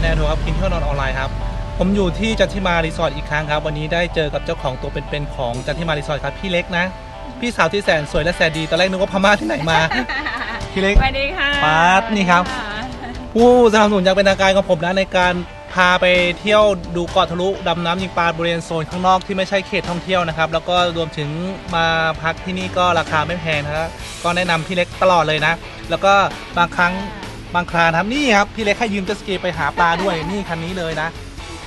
นแนนโทครับกินเที่ยวนอนออนไลน์ครับผมอยู่ที่จันทิมารีสอร์ทอีกครั้งครับวันนี้ได้เจอกับเจ้าของตัวเป็นๆของจันทิมารีสอร์ทครับพี่เล็กนะ พี่สาวที่แสนสวยและแสนดีตอนแรกนึกว่าพม่าที่ไหนมาพี่เล็กสวัสดีค่ะป๊าดนี่ครับ ผู้สนับสนุนอย่างเป็นทางการของผมนะในการพาไปเที่ยวดูเกาะทะลุดำน้ำยิงปลาบริเวณโซนข้างนอกที่ไม่ใช่เขตท่องเที่ยวนะครับ แล้วก็รวมถึงมาพักที่นี่ก็ราคาไม่แพงนะครับก็แนะนำพี่เล็กตลอดเลยนะ แล้วก็บางครั้ง บางครานะครับนี่ครับพี่เล็กให้ยืมเจ็ตสกีไปหาปลาด้วยนี่คันนี้เลยนะ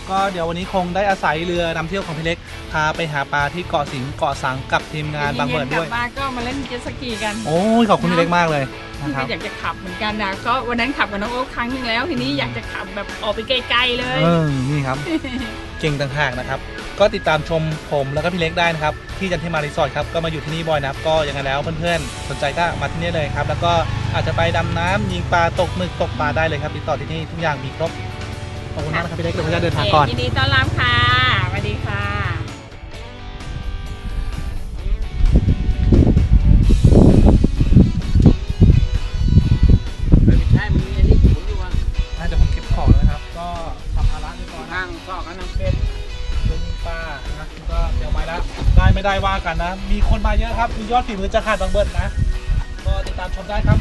ก็เดี๋ยววันนี้คงได้อาศัยเรือนำเที่ยวของพี่เล็กพาไปหาปลาที่เกาะสิงห์เกาะสังกับทีมงานบางเบิดด้วยกลับมาก็มาเล่นเจ็ตสกีกันโอ้ยขอบคุณพี่เล็กมากเลยนะพี่ครัก็บอยากจะขับเหมือนกันนะก็วันนั้นขับกับน้องโอ๊คครั้งหนึงแล้ว ทีนี้อยากจะขับแบบออกไปไกลๆเลยเออนี่ครับ เก่งต่างหากนะครับ ก็ติดตามชมผมแล้วก็พี่เล็กได้นะครับที่จันทิมารีสอร์ทครับก็มาอยู่ที่นี่บ่อยนะครับก็ยังไงแล้วเพื่อนๆสนใจก็มาที่นี่เลยครับ แล้วก็อาจจะไปดำน้ำยิงปลาตกหมึกตกปลาได้เลยครับติดต่อที่นี่ทุกอย่างมีครบขอบคุณมากนะครับพี่เล็กเดี๋ยวผมจะเดินทางก่อนยินดีต้อนรับค่ะสวัสดีค่ะ ได้ไม่ได้ว่ากันนะ มีคนมาเยอะครับ มียอดฝีมือจะขาดบางเบิร์ดนะ ก็ติดตามชมได้ครับ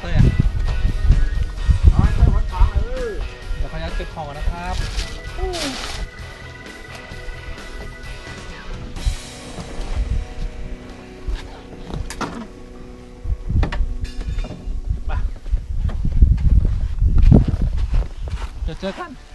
เต้ยอะเอาให้เจ้าหัวขาเออเดี๋ยวขออนุญาตเก็บของก่อนนะครับไปเดี๋ยวเจอกัน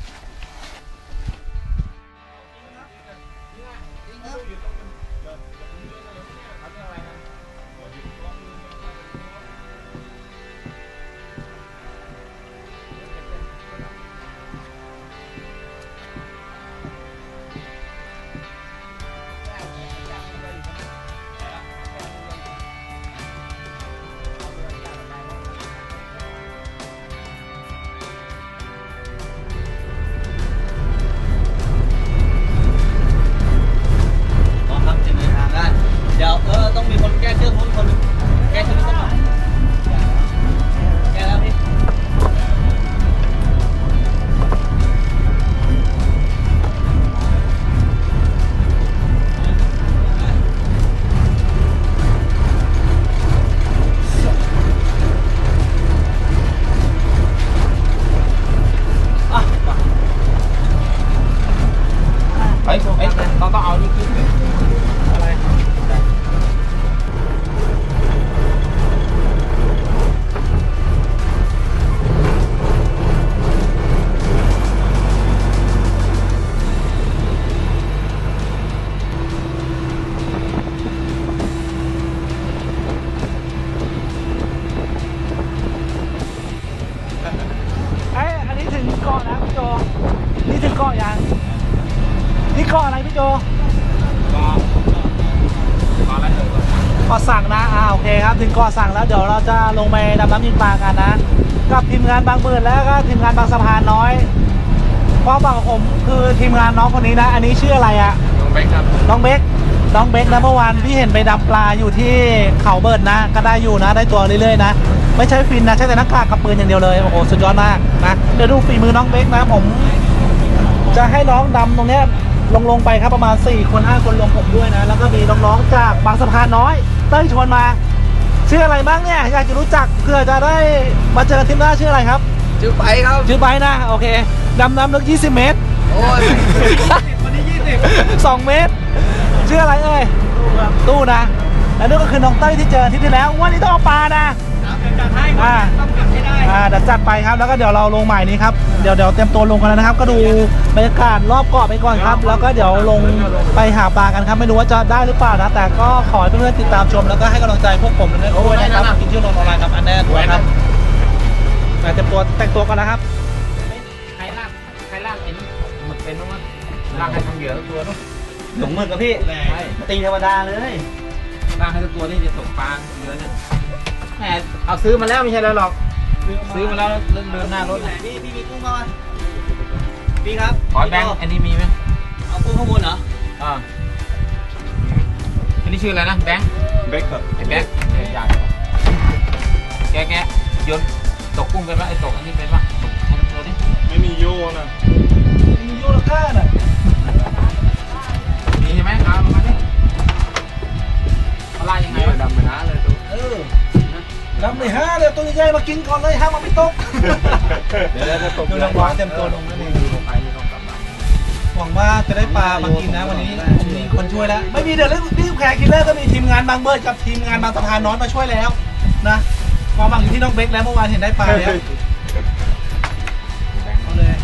นนะกับทีมงานบางหมื่นแล้วก็ทีมงานบางสะพานน้อยความฝังของผมคือทีมงานน้องคนนี้นะ อันนี้ชื่ออะไรอะลงไปครับน้องเบคน้องเบคนะเมื่อวานพี่เห็นไปดำปลาอยู่ที่เขาเบิร์ดนะ ก็ได้อยู่นะ ได้ตัวเรื่อยๆนะไม่ใช่ฟินนะใช้แต่หน้ากากกับปืนอย่างเดียวเลยโอ้โหสุดยอดมากนะเดี๋ยวดูฝีมือน้องเบคนะผม จะให้น้องดำตรงเนี้ยลงลงไปครับประมาณ 4 คน 5 คนลงผมด้วยนะ แล้วก็มีน้องๆจากบางสะพานน้อย เต้ยชวนมา ชื่ออะไรบ้างเนี่ยอยากจะรู้จักเพื่อจะได้มาเจอทีมหน้าชื่ออะไรครับจื้อไปครับชื่อไบร์ทนะโอเคดำน้ำลึก 20 เมตร โอ้ยวันนี้ยี่สิบสองเมตร ชื่ออะไรเอ่ยตู้นะ แล้วนี่ก็คือน้องเต้ยที่เจออาที่ที่แล้ว วันนี้ต้องเอาปลานะ อ่าอ่าเดี๋ยวจัดไปครับแล้วก็เดี๋ยวเราลงใหม่นี้ครับเดี๋ยวเดี๋ยวเตรียมตัวลงกันแล้วนะครับ ก็ดูบรรยากาศรอบเกาะไปก่อนครับ แล้วก็เดี๋ยวลงไปหาปลากันครับ ไม่รู้ว่าจะได้หรือเปล่านะแต่ก็ขอให้เพื่อนๆติดตามชมแล้วก็ให้กำลังใจพวกผมด้วยนะครับกินเที่ยวนอนออนไลน์ครับอันแน่ด้วยครับอ่าเตรียมตัวแต่งตัวก่อนนะครับใครลากใครลากเอ็นหมึกเป็นมั้งวะลากให้ทำเหยื่อตัวนู้นหลงมือกับพี่ใช่ตีเทวดาเลยลากให้ตัวนี้จะตกปลาเหยื่อเนี่ย แหมเอาซื้อมาแล้วไม่ใช่แล้วหรอก ซื้อมาแล้วเดินหน้ารถไหนพี่พี่มีกุ้งมาพี่ครับขอแบงค์อันนี้มีไหมเอากุ้งข้างบนเหรออ่าอันนี้ชื่ออะไรนะแบงค์เบคครับไอ้แบงค์ใหญ่แกะแกะโยนตกกุ้งเป็นปะไอ้ตกอันนี้เป็นปะตกให้มันโชว์ดิไม่มีโยนะมีโยลก้าน่ะมีใช่ไหมเอาลงมาดิเขาไล่ยังไงวะดำไปนะเลยตัวเออ ดำเลยฮะเดี๋ยวตัวใหญ่ๆมากินก่อนเลยห้ามมาไม่ตกเดี๋ยวจะตกดูรางวัลเต็มตัวลงนั่นเองดูลงไปดูลงกลับมาหวังว่าจะได้ปลามากินนะวันนี้ผมมีคนช่วยแล้ว ไม่มีเดี๋ยวเรื่องพี่แขกกินเลอร์ก็มีทีมงานบางเบิร์ดกับทีมงานบางสะพานน้อยมาช่วยแล้วนะความหวังอยู่ที่น้องเบคแล้วเมื่อวานเห็นได้ปลาแล้วเอาเลย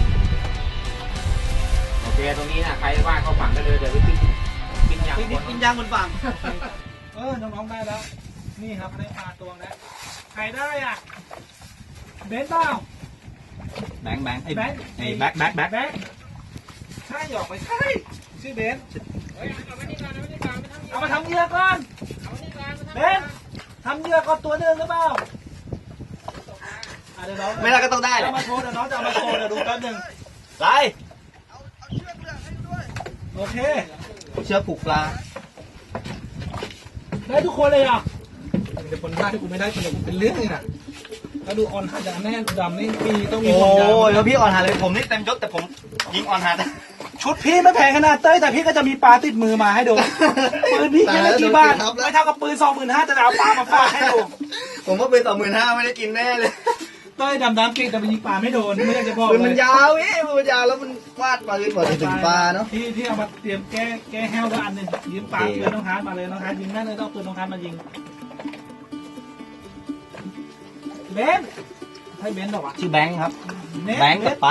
โอเคตรงนี้นะใครว่างเข้าฝั่งได้เลยเดี๋ยวไปปิ้งปิ้งย่างพี่บนิดนกินย่างบนฝั่งเออน้องๆได้แล้ว นี่ครับได้ปลาตัวแล้ว ใครได้อะเบนเปล่าแบงค์แบงค์ไอ้แบงค์ไอ้แบ็คแบ็คแบ็คแบงค์ใช่หยอกไปใช่ชื่อเบนเอามาทำเหยื่อก่อนเบนทำเหยื่อก่อนตัวหนึ่งหรือเปล่าอะเดี๋ยวน้องไม่ได้ก็ต้องได้แหจะละเอามาโชว์เดี๋ยวน้องจะเอามาโชว์เดี๋ยวดูแป๊บหนึ่งไปโอเค เชือกผูกปลาได้ทุกคนเลยอะ เดี๋ยวคนพลาดที่กูไม่ได้คนเดียวกูเป็นเรื่องเลยนะแล้วดูออนฮาอย่างแน่นดำนี่มีต้องมีโอ้ความยาวยแล้วพี่ออนหาเลยผมนี่เต็มยศแต่ผมยิงออนหาได้ชุดพี่ไม่แพงขนาดเต้ยแต่พี่ก็จะมีปลาติดมือมาให้ดูปืนพี่แค่ไม่กี่บาทไม่เท่ากับปืนสองหมื่นห้าจะเอาปลามาฝากให้ดูผมว่าเป็นสองหมื่นห้าไม่ได้กินแน่เลยเต้ยดำน้ำเก่งแต่ไปยิงปลาไม่โดนไม่อยากจะบอกปืนเลมันยยาวพี่ปืนมันยาวแล้วมันวาดปืนกว่าจะถึงปลาเนาะที่ที่เอามาเตรียมแก้แก้แห้วด้วยอันหนึ่งยืมปลาโอเคเพื่อนน้องฮาร์ดมาเลยน้องฮาร์ดยิงแม่นเลยต้องเอาปืนน้องฮาร์ดมายิง เบนใช่เบนหรอวะชื่อแบงค์ครับเน็ตแบงค์กับไป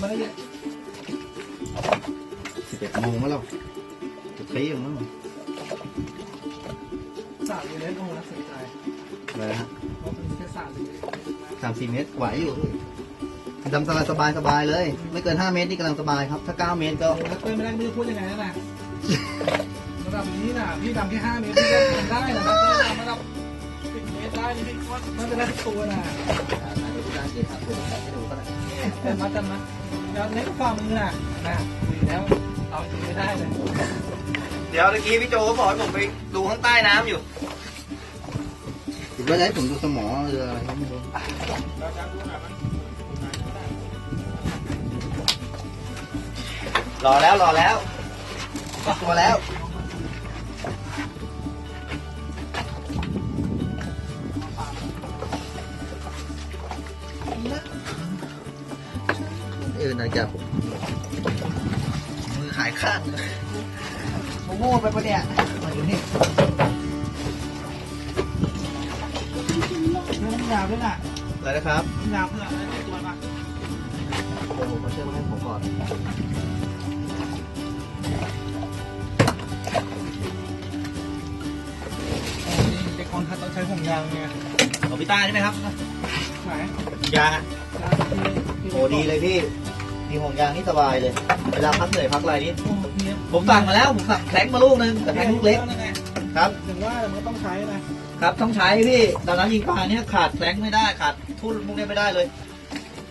มาได้สิบเอ็ดโมงแล้วเราจะตีอย่างนั้นสามอยู่เล่นโอ้โหน่าสนใจเลยฮะเพราะเป็นแค่สามอยู่สามสี่เมตรไหวอยู่ ดำสบายสบายสบายเลย ไม่เกินห้าเมตรนี่กำลังสบายครับ ถ้าเก้าเมตรก็โอ้แล้วเต้ยไม่ได้ไม่รู้พูดยังไงนั่นน่ะระดับนี้น่ะพี่ดำแค่ห้าเมตรพี่ก็ทำได้นะเต้ยดำระดับสิบเมตรได้นี่พี่ว่าไม่เป็นไรทุกตัวน่ะเต้นมากันนะเดี๋ยวเน็ตฝ่ามือน่ะน่ะดีแล้วเอาจริงไม่ได้เลยเดี๋ยวเมื่อกี้พี่โจก็บอกให้ผมไปดูข้างใต้น้ำอยู่คิดว่าจะให้ผมดูสมอเรืออะไรก็ไม่รู้ รอแล้วรอแล้วตัวแล้ว เออนาจับมือหายข้างเลยโง่ไปปะเนี่ยมาอยู่นี่เรื่องยาวด้วยน่ะอะไรนะครับยาวเพื่ออะไรตัวมาโอ้มาเชื่อมาให้ผมก่อน คอนทัดต้องใช้ห่วงยางไงของพี่ต้าใช่ไหมครับไหนยางโอ้ดีเลยพี่มีห่วงยางนี่สบายเลยเวลาพักเหนื่อยพักอะไรนี่โอ้เนี่ยผมสั่งมาแล้วผมสั่งแข็งมาลูกนึงแต่แข็งลูกเล็กครับถึงว่ามันก็ต้องใช้นะครับต้องใช้พี่ดำน้ำยิงปลาเนี่ยขาดแข็งไม่ได้ขาดทุ่นพวกนี้ไม่ได้เลย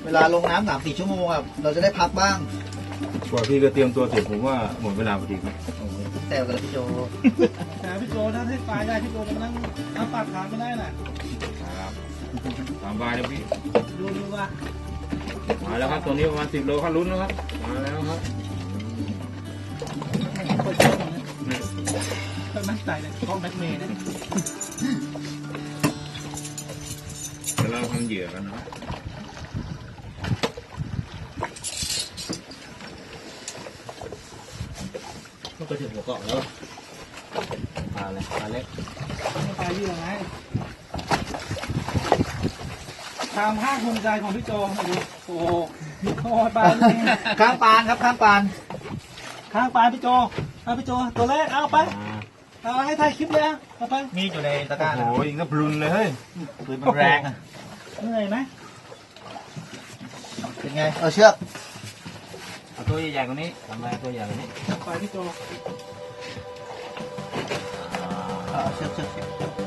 เวลาลงน้ำสามสี่ชั่วโมงอะเราจะได้พักบ้างกว่าพี่ก็เตรียมตัวเสร็จผมว่าหมดเวลาพอดีครับ โอ้โหแต่กับพี่โจแต่พี่โจถ้าให้ปลาใหญ่พี่โจมันนั่งน้ำปากทางไม่ได้น่ะครับตามบายเลยพี่ดูดูว่ามาแล้วครับตัวนี้ประมาณสิบโลครับลุ้นแล้วครับมาแล้วครับคนเชื่อผมนะคนมั่นใจเลยกล้องแบ็คเมย์นะเดี๋ยวเราทำเหยื่อกันนะครับ ก็ไป ถึงหัวเกาะแล้วปลาอะไรปลาเล็กไม่ไปที่ยังไงตามห้างภูมิใจของพี่โจมาดูโอ้โหโคตรปลาจริงข้างปานครับข้างปานข้างปลาพี่โจเอาพี่โจตัวแรกเอาไปเอาให้ถ่ายคลิปเลยเอาไปมีอยู่ในตะกร้าโอ้ยก็พลุนเลยเฮ้ยปืนมันแรงอะเหนื่อยไหมเป็นไงเอาเชือก ตัวใหญ่ๆกว่านี้ทำไมตัวใหญ่กว่านี้ไปพี่โจเอาเชือกเชือกเชือก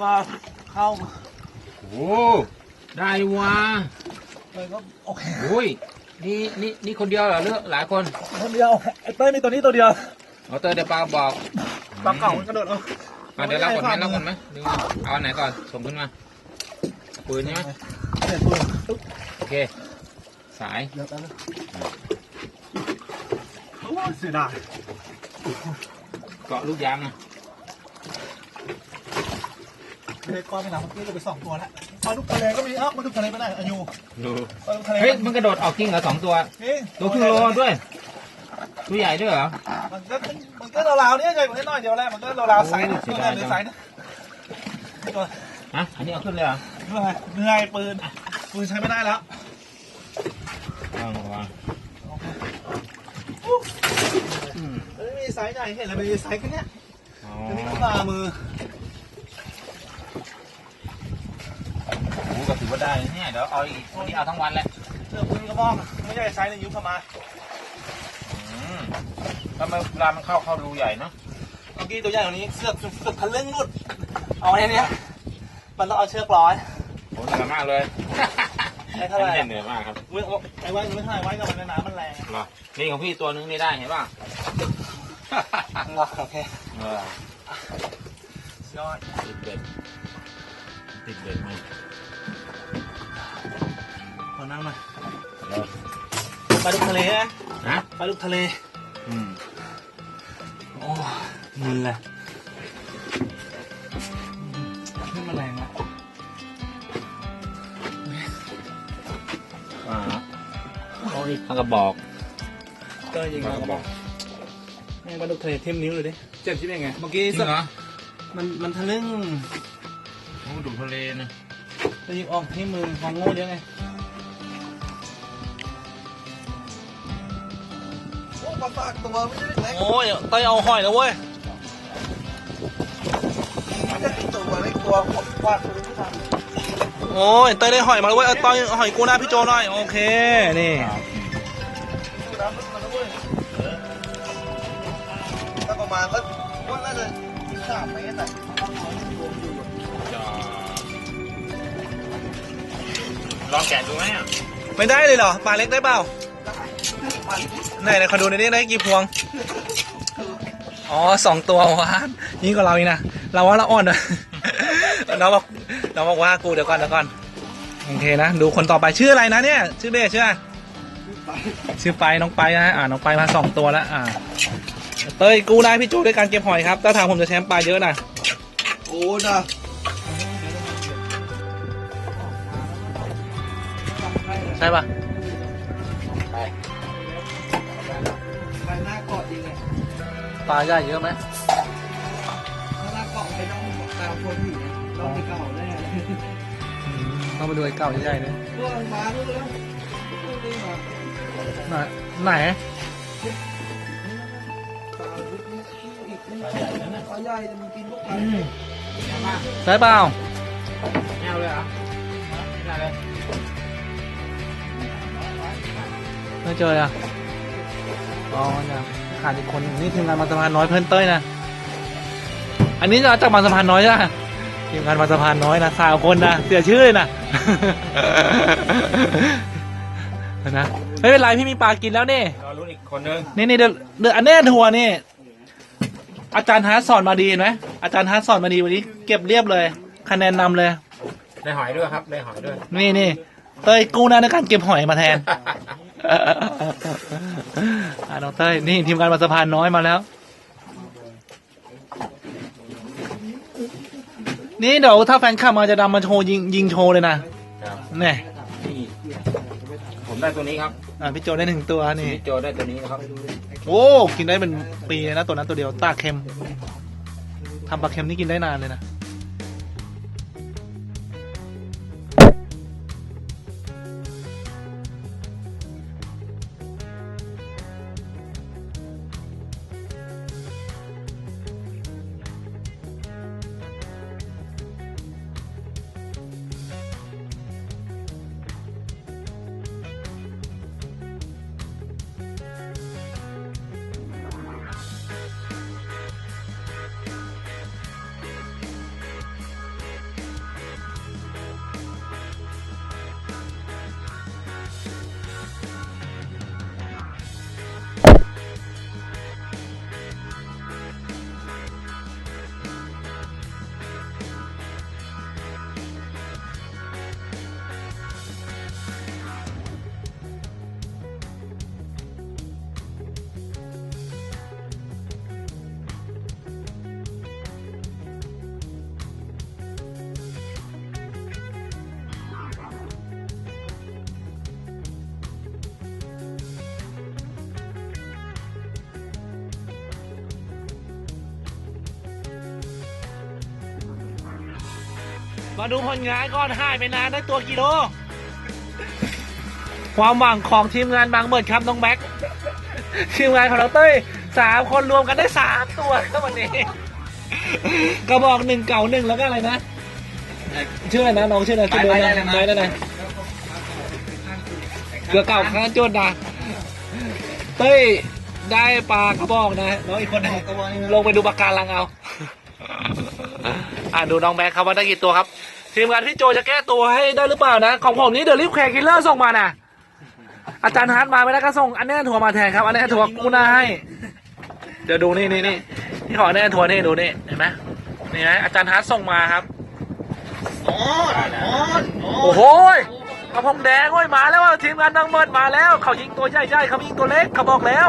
ตัวเข้าโอ้ได้ว่ะเลยก็โอเคโอ้ยนี่นี่นี่คนเดียวเหรอเลือกหลายคนคนเดียวไอเต้ยมีตัวนี้ตัวเดียวเอาเตอร์เดี๋ยวปาบอกปลาเก่ามันกระโดดเอาอะเดี๋ยวรับก่อนไหมรับก่อนไหมดูเอาอันไหนก่อนส่งขึ้นมาปืนใช่ไหมเสร็จปืนตุ๊บโอเค สายเดี๋ยวแป๊บนึงโอ้ยเสียดายเกาะลูกยางนะ ไม่ได้ก้อนไม่หนักเมื่อกี้ก็ไปสองตัวแล้วปลาลูกทะเลก็มีเอ้าปลาลูกทะเลไปไหนอายุดูปลาลูกทะเลเฮ้ยมันกระโดดออกจริงเหรอสองตัว นี่ตัวครึ่งโลด้วย ตัวใหญ่ด้วยเหรอ มันก็มันก็ราวๆเนี่ยใหญ่กว่านี้หน่อยเดียวแหละมันก็ราวๆไซส์นะโอ้ตัวยเสีนี้ยหดายรือจังไซส์นะตัวฮะ อันนี้เอาขึ้นเลยเหรอเหนื่อยเหนื่อยปืนปืนใช้ไม่ได้แล้ววางวางอืมเอ้ยมีไซส์ใหญ่เห็นแล้วมีไซส์แค่เนี้ยอ๋อ อันนี้ก็มามือ โอ้ก็ถือ ว่าได้นะเนี่ยเดี๋ยวเอาอีกวันนี้เอาทั้งวันแหละเรื่องปืนกระบอกอะไม่ใช่ไซส์ในยุคประมาณอืมทำไมเวลามันเข้าเข้ารูใหญ่เนาะเมื่อกี้ตัวใหญ่กว่านี้เสือกเสือกทะลึ่งหลุดเอาไอ้เนี้ยมันต้องเอาเชือกร้อยโหเหนื่อยมากเลยไม่เท่าไหร่ม่เหนื่อยมากครับเว้ยไอ้ไว้ไม่เท่าไหร่ไว้กับมันในน้ำมันแรงเหรอนี่ของพี่ตัวนึงนี่ได้เห็นป่ะโอเคเออยอดติดเบ็ดติดเบ็ดไหมข อนั่งหน่อยแล้วปลาลูกทะเลนะนะปลาลูกทะเล อืมโอ้มึนเลยขึ้นมาแรงละอ่าโอ้ยทางกระบอกก็ยิงทางมากระบอกแม่งปลาลูกทะเลทิ่มนิ้วเลยดิเจ็บใช่ไหมไงเมื่อกี้จริงเหรอมันมันทะลึ่งโอ้ดูทะเลนะจะยิงออกที่มือของโง่เยอะไง โอ้ปาปากตัวไม่ได้เล็กโอ้ยเต้ยเอาหอยแล้วเว้ยตัวเล็กตัวกว่าตัวที่ทำโอ้ยเต้ยได้หอยมาแล้วเว้ยเอาเต้ยเอาหอยกูหน้าพี่โจหน่อยโอเคนี่ถ้าประมาณก็ก็น่าจะสามเมตรอะจะลองแกะดูไหมอะไม่ได้เลยเหรอปลาเล็กได้เปล่า ไหนไหนขอดูหน่อยดิได้กี่พวง อ๋อสองตัววานยิ่งกว่าเราอีกนะ เราว่าเราอ่อนเลยน้องบอกน้องบอกว่ากูเดี๋ยวก่อนเดี๋ยวก่อน โอเคนะ ดูคนต่อไปชื่ออะไรนะเนี่ย ชื่อเบสชื่ออะไรชื่อไปน้องไปนะอ่าน้องไปมาสองตัวแล้ว อ่า เต้ยกูได้พี่จูด้วยการเก็บหอยครับ ถ้าทางผมจะแชมป์ปลาเยอะนะโอ้นะใช่ปะ ปลาใหญ่เยอะไหมถ้าหน้าเกาะไปต้องตามคนอยู่เนี่ยต้องไปเก่าแน่เลยต้องมาดูไอ้เก่าใหญ่ๆเลยเรื่องมาเรื่องแล้วเรื่องนี้มาไหนไหนปลาลูกนี้อีกไม่ใช่ปลาใหญ่แต่มันกินพวกปลาใช่เปล่าไม่เอาเลยเหรอไม่ได้เลยไม่เจอเลยอะอ๋อเนี่ย ขาดอีกคนหนึ่งนี่ทีมงานบางสะพานน้อยเพื่อนเต้ยนะอันนี้จะจากบางสะพานน้อยใช่ไหมทีมงานบางสะพานน้อยนะสาวคนนะเสียชื่อเลยนะนะไม่เป็นไรพี่มีปลากินแล้วนี่รอรุ่นอีกคนนึงนี่นี่เดี๋ยวเดี๋ยวอันเนี้ยทัวร์นี่อาจารย์ฮาร์ดสอนมาดีเห็นไหมอาจารย์ฮาร์ดสอนมาดีวันนี้เก็บเรียบเลย คะแนนนำเลยได้หอยด้วยครับได้หอยด้วย นี่นี่เต้ยกู้หน้าในการเก็บหอยมาแทน อ่าน้องเต้ยนี่ทีมงานบางสะพานน้อยมาแล้ว นี่เดี๋ยวถ้าแฟนคลับมาจะดำมาโชว์ยิงยิงโชว์เลยนะครับเนี่ยนี่ผมได้ตัวนี้ครับอ่าพี่โจได้หนึ่งตัวนี่พี่โจได้ตัวนี้นะครับโอ้กินได้เป็นปีเลยนะตัวนั้นตัวเดียวตาเค็มทำปลาเค็มนี่กินได้นานเลยนะ มาดูผลงานก่อนหายไปนานได้ตัวกิโล ความหวังของทีมงานบางเบิดครับน้องแบ็คทีมงานของเราเต้ยสามคนรวมกันได้สามตัวครับวันนี้กระบอกหนึ่งเก่าหนึ่งแล้วก็อะไรนะชื่ออะไรนะน้องชื่ออะไรชื่อเดิมนะไม้ได้ไหนเกลือเก่าข้างจุดนะเต้ยได้ปลากระบอกนะน้องอีกคนหนึงลงไปดูปากการังเอา อ่าดูน้องแบ็คครับว่าได้กี่ตัวครับ ทีมงานพี่โจจะแก้ตัวให้ได้หรือเปล่านะ ของผมนี้เดี๋ยวรีบแขกคิลเลอร์ส่งมานะอาจารย์ฮาร์ดมาไม่ได้ก็ส่งอันแน่ทัวมาแทนครับ อันแน่ทัวกูน้าให้ เดี๋ยวดูนี่นี่นี่นี่ขอแน่ทัวนี่ดูนี่เห็นไหมนี่นะอาจารย์ฮาร์ดส่งมาครับโอ้โหกระพงแดงเว้ยมาแล้วทีมงานดังเบิดมาแล้ว เขายิงตัวใหญ่ๆเขายิงตัวเล็กเขาบอกแล้ว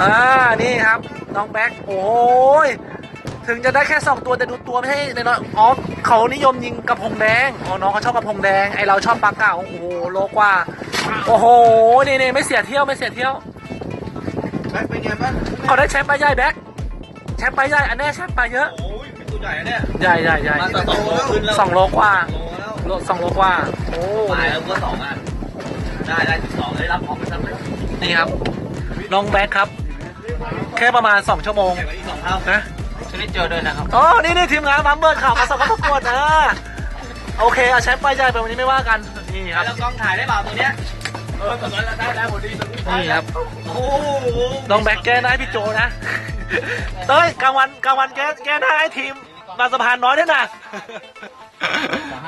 อ่านี่ครับน้องแบ็คโอ้ย ถึงจะได้แค่สองตัวแต่ดูตัวไม่ให้ในน้อยอ๋อเขานิยมยิงกระพงแดงอ๋อน้องเขาชอบกระพงแดงไอเราชอบปลาเก่าโอ้โหโลกว่า โอ้โหนี่นี่ไม่เสียเที่ยวไม่เสียเที่ยวแบ็คเป็นไงบ้างเขาได้แชมป์ปลาใหญ่แบ็คแชมป์ปลาใหญ่อันนี้แชมป์ปลาเยอะโอ้ยเป็นตัวใหญ่เนี่ยใหญ่ใหญ่ใหญ่มาต่อสองโลขึ้นแล้วสองโลกว่าโลแล้วโลสองโลกว่าโอ้ตายแล้วก็สองอะได้ได้ถึงสองได้รับพร้อมกันทั้งหมดนี่ครับน้องแบ็คครับ แค่ประมาณสองชั่วโมงเก็บไว้อีกสองเท่านะ ชนิดเจอด้วยนะครับ อ๋อ นี่นี่ทีมงานบัมเบิร์ดข่าวมาสอบประกวดนะ โอเค เอาแชมป์ไปใหญ่ไปวันนี้ไม่ว่ากัน นี่ครับ แล้วกล้องถ่ายได้เปล่าตัวเนี้ย เออตอนนั้นได้ได้หมดดีตรงนี้นี่ครับ โอ้โหน้องแบ็คแก้หน้าให้พี่โจนะ เต้ยกลางวันกลางวันแก้แก้หน้าให้ทีมบางสะพานน้อยด้วยนะ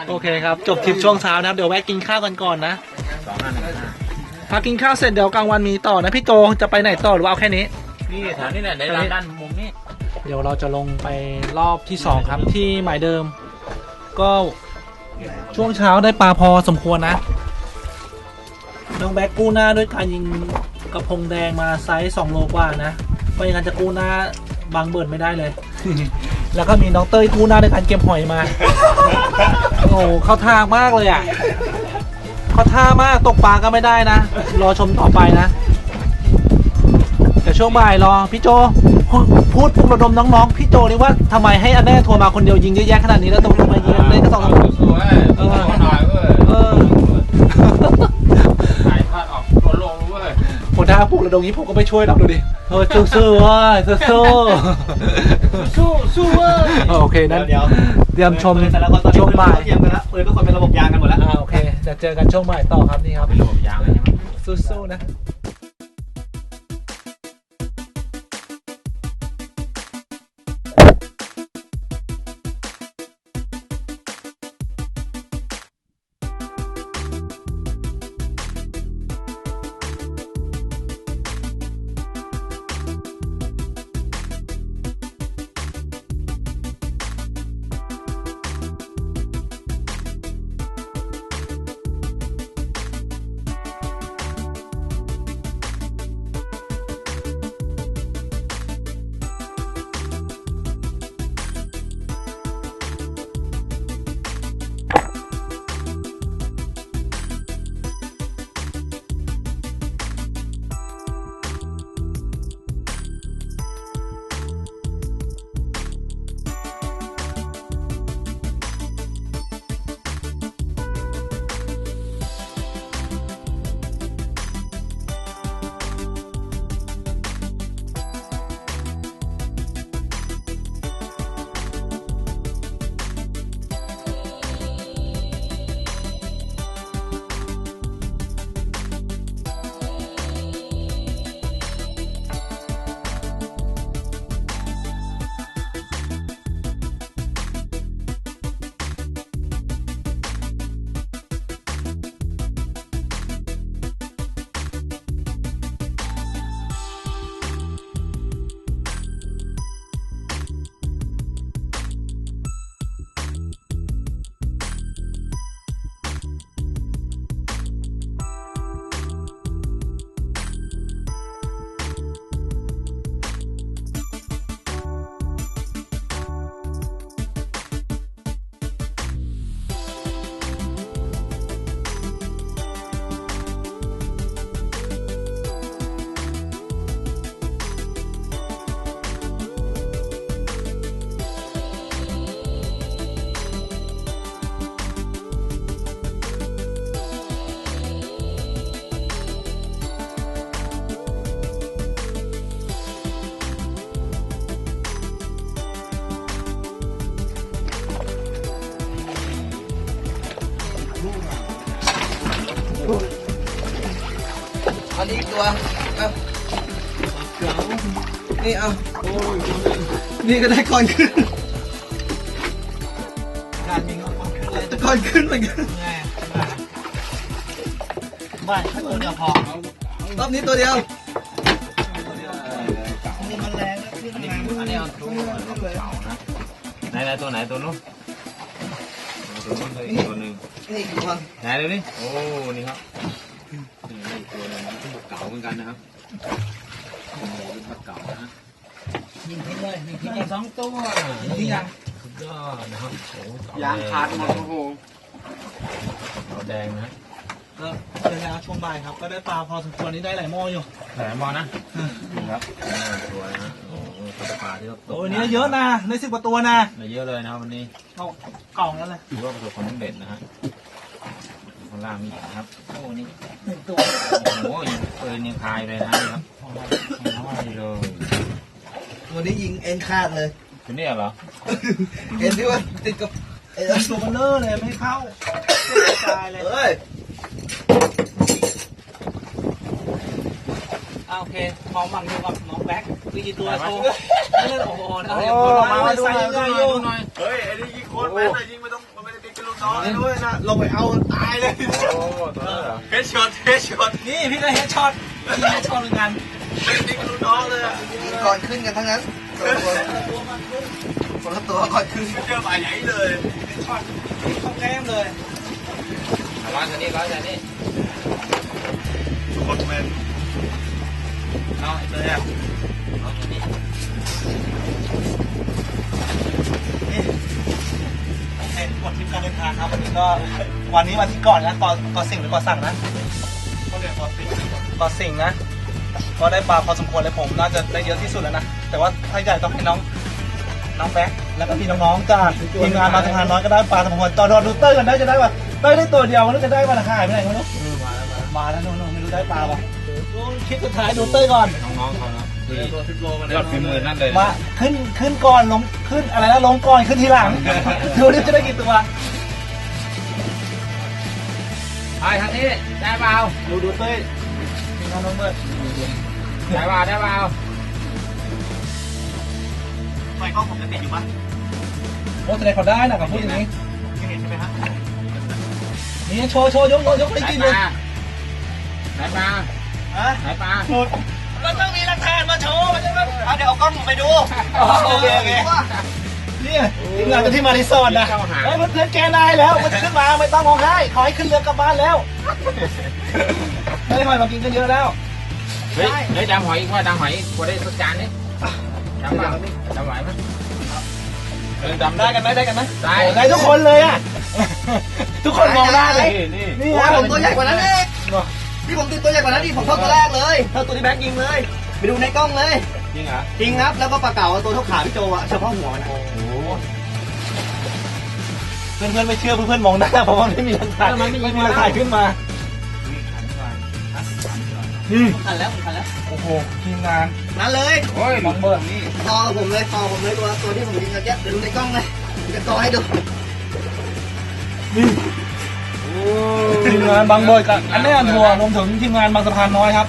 โอเคครับ จบทริปช่วงเช้านะครับ เดี๋ยวแวะกินข้าวกันก่อนนะสองห้าหนึ่งห้าพักกินข้าวเสร็จเดี๋ยวกลางวันมีต่อนะพี่โจ จะไปไหนต่อหรือว่าเอาแค่นี้ นี่แถวนี้แหละในร้านด้านมุมนี้ เดี๋ยวเราจะลงไปรอบที่สองครับที่หมายเดิม ก็ช่วงเช้าได้ปลาพอสมควรนะ น้องแบ็กกู้หน้าด้วยการยิงกระพงแดงมาไซส์สองโลกว่านะไม่อย่างนั้นจะกู้หน้าบางเบิร์ดไม่ได้เลย แล้วก็มีน้องเต้ยกู้หน้าด้วยการเก็บหอยมา โอ้โหเข้าทางมากเลยอะเข้าท่ามากตกปลาก็ไม่ได้นะ รอชมต่อไปนะเดี๋ยวช่วงบ่ายรอพี่โจ พูดพูดปลุกระดมน้องๆ พี่โจนี่ว่าทำไมให้อันแน่โทรมาคนเดียวยิงเยอะแยะขนาดนี้แล้วต้องทำไมยิงได้ก็สองสามสวยเออหน่อยเว้ยเออ ถ่ายทอดออกตัวโลกเว้ยหัวหน้าปลุกระดมนี้ผมก็ไม่ช่วยหรอกดูดิเออสู้ๆเว้ยสู้ๆสู้สู้เว้ยโอเคนั้นเดี๋ยวเตรียมชมปืนแต่ละคนตอนนี้ช่วงบ่ายเตรียมกันแล้วปืนทุกคนเป็นระบบยางกันหมดแล้ว อ่าโอเคเดี๋ยวเจอกันช่วงบ่ายต่อครับนี่ครับ เป็นระบบยางเลยใช่ไหม สู้ๆนะ นี่เอานี่ก็ได้ก่อนขึ้นการยิงเอาความขึ้นเลยก่อนขึ้นเหมือนกันไงบ้านเขาตัวเดียวพอรอบนี้ตัวเดียวนี่มันแรงนะนี่มันแรงอันนี้เอาตัวเก่านะไหนไหนตัวไหนตัวนู้นตัวนู้นตัวอีกตัวหนึ่งนี่กี่คนไหนดูนี่โอ้ นี่ครับ นี่อีกตัวหนึงเป็นเก่าเหมือนกันนะครับโอ้โหเป็นปลาเก่านะฮะ ยิงทิ้งเลยยิงทิ้ง นี่สองตัว นี่ยัง สุดยอด นะครับโอ้โหเก่ยางขาดหมดโอ้โหเก่าแดงนะก็เป็นไงครับช่วงบ่ายครับ ก็ได้ปลาพอสมควรนี้ได้หลายหม้ออยู่ แหลมบอลนะนี่ครับตัวนะฮะโอ้โหปลาที่เราตกโอ้ยนี่เยอะนะในสิบกว่าตัวนะได้เยอะเลยนะครับวันนี้เอากล่องนั้นเลยถือว่าประสบความสำเร็จนะฮะข้างล่างมีอีกนะครับโอ้นี่หนึ่งตัวโอ้โหยังเปินยังคายเลยนะครับนี่เลย ตัวนี้ยิงเอ็นขาดเลย ตัวนี้เหรอเอ็นที่ว่าติดกับเอ็นตัวเบลเลอร์เลยไม่เข้าเจ็บกระจายเลยเอ้ยอ่าโอเคพร้อมบังอยู่กับน้องแบ็คมีกี่ตัวโชว์เล่นโอ้โหนะโอ้เดี๋ยวคนมามาดูใส่หน่อยยังไงดูอยู่หน่อยเฮ้ยไอ้นี่ยิงโคตรแม่นเลยยิงไม่ต้องมันไม่ได้ติดกับลูกน้องเลยด้วยนะลงไปเอาตายเลยโอ้ตัวนั้นเหรอเฮดช็อตเฮดช็อตนี่พี่ได้เฮดช็อตพี่เฮดช็อตเหมือนกันไม่ได้ติดกับลูกน้องเลยอะยิงก่อนขึ้นกันทั้งนั้นตัวตัว คนละตัวก่อนขึ้นเจอปลาใหญ่เลยเฮดช็อตเข้าแก้มเลยร้อยตัวนี้ร้อยตัวนี้โคตรแม่นเอาไอ้ตัวเนี้ยเอาตัวนี้โอเคหมดทริปการเดินทางครับวันนี้ก็วันนี้วันที่ก่อนนะก่อนก่อนสิ่งหรือก่อนสั่งนะเขาเรียกว่าติดก่อนสิ่งนะ ก็ได้ปลาพอสมควรเลยผมน่าจะได้เยอะที่สุดแล้วนะ แต่ว่าถ้าใหญ่ต้องให้น้องน้องแบ๊กแล้วก็พี่น้องๆจากทีมงานมาสะพานน้อยก็ได้ปลาสมควรต่อรอดูเต้ยกันได้จะได้ป่ะเต้ยได้ตัวเดียวมันจะได้มาหายไปไหนไม่รู้มาแล้วมามาแล้วนู่นๆไม่รู้ได้ปลาป่ะดูคลิปสุดท้ายดูเต้ยก่อนน้องๆเขานะที่ตัวสิบโลมันยอดฝีมือนั่นเลยมาขึ้นขึ้นก่อนลงขึ้นอะไรนะลงก่อนขึ้นทีหลังดูดิจะได้กี่ตัวไอ้ทางนี้ได้เปล่าดูดูเต้ยทีมงานน้องเบิร์ดได้เปล่าได้เปล่า ไฟกล้องผมจะติดอยู่ปะโอ้แสดงเขาได้นะกับพูดอย่างนี้ยังเห็นใช่ไหมฮะนี่โชว์โชว์ยกยกยกให้ได้กินปเลยลาได้ปลาฮะได้ปลามันต้องมีหลักฐานมาโชว์มันจะแบบเอาเดี๋ยวเอากล้องผมไปดูโอเคโอเคนี่ทีมงานจากที่มารีสอร์ทนะไอ้เพื่อนแกนายแล้ว มันขึ้นมาไม่ต้องร้องไห้ขอให้ขึ้นเรือกลับบ้านแล้วได้หอยมากินกันเยอะแล้ว เฮ้ยเฮ้ยดำหอยอีกว่าดำหอยอีกพอได้สักจานนี้ ดำเปล่าดำไหวไหมเออดำได้กันไหมได้กันไหมได้โอ้ได้ทุกคนเลยอะ ทุกคนมองได้เลย นี่นี่โอ้ฮะยผมตัวใหญ่กว่านั้นเองที่ผมติดตัวใหญ่กว่านั้นดิผมเท่าตัวแรกเลยเท่าตัวที่แบ็คยิงเลย ไปดูในกล้องเลย จริงเหรอ จริงครับ แล้วก็ปลาเก๋าตัวเท่าขาพี่โจอะเฉพาะหัวมันอะเพื่อนๆไม่เชื่อเพื่อนๆมองหน้าเพราะว่าไม่มีหลักฐานไม่มีหลักฐานขึ้นมานี่ขันแล้วขันแล้ว โอ้โหทีมงานนั่นเลยโอ้ยมองเบิร์ดนี่ ต่อกับผมเลยต่อผมเลยตัวตัวที่ผมยิงเมื่อกี้เดี๋ยวดูในกล้องเลยจะต่อให้ดูนี่ทีมงานบางเบิร์ดกับอันแน่นทัวร์รวมถึงทีมงานบางสะพานน้อยครับ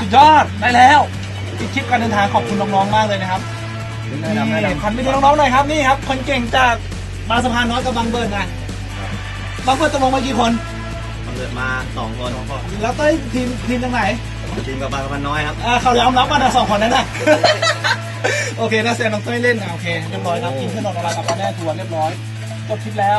สุดยอดได้แล้วอีกคลิปการเดินทางขอบคุณน้องๆมากเลยนะครับนี่พันไปดูน้องๆหน่อยครับนี่ครับ คนเก่งจากบางสะพานน้อยกับบางเบิร์ดนะบางเบิร์ดตกลงมากี่คนผมเกิดมาสองคนแล้วเต้ยทีมทีมจากไหนทีมกับบางกะมันน้อยครับอ่าเขายอมรับมานะสองคนนั้นนะ โอเคนะแซมน้องเต้ยเล่นนะโอเคเรียบร้อยครับกินขนมอะไรกับพ่อแม่ทัวร์เรียบร้อยจบคลิปแล้ว